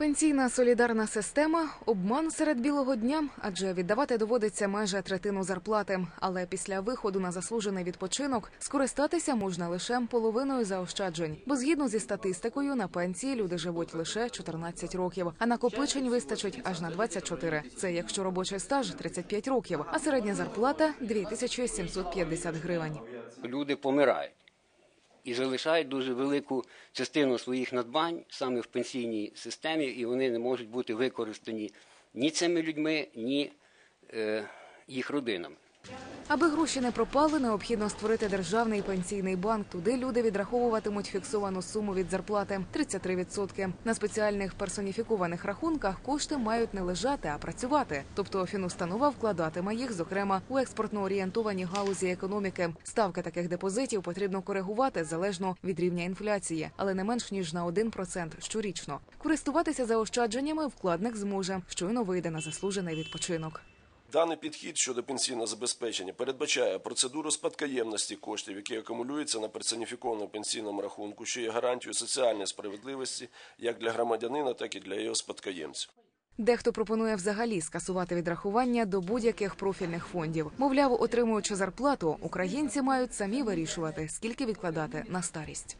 Пенсійна солідарна система обман серед білого дня, адже віддавати доводиться майже третину зарплати. Але після виходу на заслужений відпочинок скористатися можна лише половиною заощаджень. Бо згідно зі статистикою, на пенсії люди живуть лише 14 років, а накопичень вистачить аж на 24. Це якщо робочий стаж 35 років, а середня зарплата 2750 гривень. люди помирають і залишають дуже велику частину своїх надбань саме в пенсійній системі, і вони не можуть бути використані ні цими людьми, ні е, їх родинами. Аби гроші не пропали, необхідно створити державний пенсійний банк. Туди люди відраховуватимуть фіксовану суму від зарплати 33%. На спеціальних персоніфікованих рахунках кошти мають не лежати, а працювати. Тобто фінустанова вкладатиме їх, зокрема у експортно орієнтовані галузі економіки. Ставки таких депозитів потрібно коригувати залежно від рівня інфляції, але не менш ніж на 1% щорічно. Користуватися заощадженнями вкладник зможе, щойно вийде на заслужений відпочинок. Даний підхід щодо пенсійного забезпечення передбачає процедуру спадкоємності коштів, які акумулюються на персоніфікованому пенсійному рахунку, що є гарантією соціальної справедливості як для громадянина, так і для його спадкоємців. Дехто пропонує взагалі скасувати відрахування до будь-яких профільних фондів. Мовляв, отримуючи зарплату, українці мають самі вирішувати, скільки відкладати на старість.